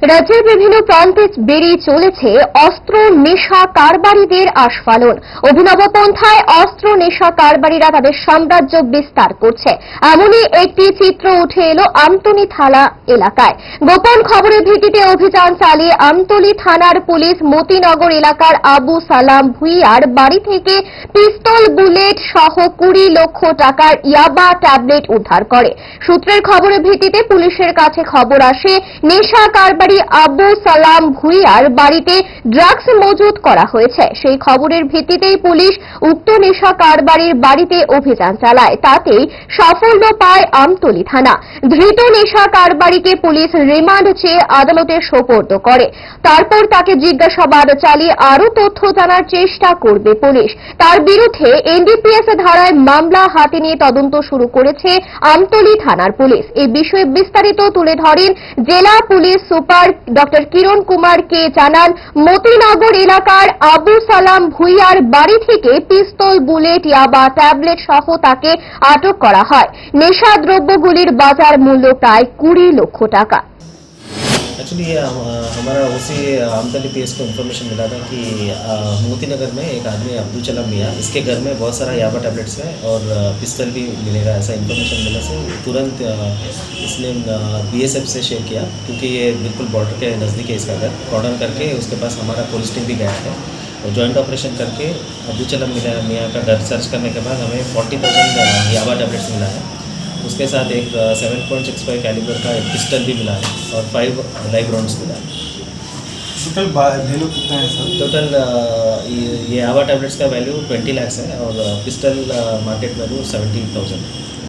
রাজ্যের বিভিন্ন প্রান্তে বেরিয়ে চলেছে অস্ত্র নেশা কারবারিদের আস্ফালন। অভিনব পন্থায় অস্ত্র নেশা কারবারিরা তাদের সাম্রাজ্য বিস্তার করছে। এমনই একটি চিত্র উঠে এলো আমতলী থানা এলাকায়। গোপন খবরের ভিত্তিতে অভিযান চালিয়ে আমতলি থানার পুলিশ মতিনগর এলাকার আবু সালাম ভুইয়ার বাড়ি থেকে পিস্তল, বুলেট সহ কুড়ি লক্ষ টাকার ইয়াবা ট্যাবলেট উদ্ধার করে। সূত্রের খবরের ভিত্তিতে পুলিশের কাছে খবর আসে, নেশা কারবারি আবু সালাম ভুইয়ার বাড়িতে ড্রাগস মজুত করা হয়েছে। সেই খবরের ভিত্তিতেই পুলিশ উক্ত নেশা কারবারির বাড়িতে অভিযান চালায়। তাতেই সাফল্য পায় আমতলী থানা। ধৃত নেশা কারবারিকে পুলিশ রিমান্ড চেয়ে আদালতে সোপর্দ করে। তারপর তাকে জিজ্ঞাসাবাদ চালিয়ে আরও তথ্য জানার চেষ্টা করবে পুলিশ। তার বিরুদ্ধে এনডিপিএস ধারায় মামলা হাতে নিয়ে তদন্ত শুরু করেছে আমতলি থানার পুলিশ। এই বিষয়ে বিস্তারিত তুলে ধরেন জেলা police super doctor Kiran Kumar কে জানান, মতিনগর এলাকার আবু সালাম ভুইয়ার বাড়ি থেকে পিস্তল, বুলেট, ইয়াবা, ট্যাবলেট সহ তাকে আটক করা হয়। নেশা দ্রব্যগুলির বাজার মূল্য প্রায় কুড়ি লক্ষ টাকা। एक्चुअली हमारा उसी पी एस को इन्फॉर्मेशन मिला था कि मोती नगर में एक आदमी अब्दुल चलम मियाँ इसके घर में बहुत सारा याबा टैबलेट्स है और पिस्तल भी मिलेगा, ऐसा इन्फॉर्मेशन मिला से तुरंत इसने बी एस एफ़ से शेयर किया, क्योंकि ये बिल्कुल बॉर्डर के नज़दीक है इसका घर। कॉर्डन करके उसके पास हमारा पुलिस टीम भी गया है। और जॉइंट ऑपरेशन करके अब्दुल चलम मियाँ मियाँ का घर सर्च करने के बाद हमें फोर्टी थाउज़ेंड याबा टैबलेट्स मिला है। उसके साथ एक seven point six five calibre का एक पिस्टल भी मिला है और फाइव लाइव राउंड्स मिला है। टोटल वैल्यू कितना है सर? टोटल ये आवा टैबलेट्स का वैल्यू ट्वेंटी लैक्स है और pistol market value seventy thousand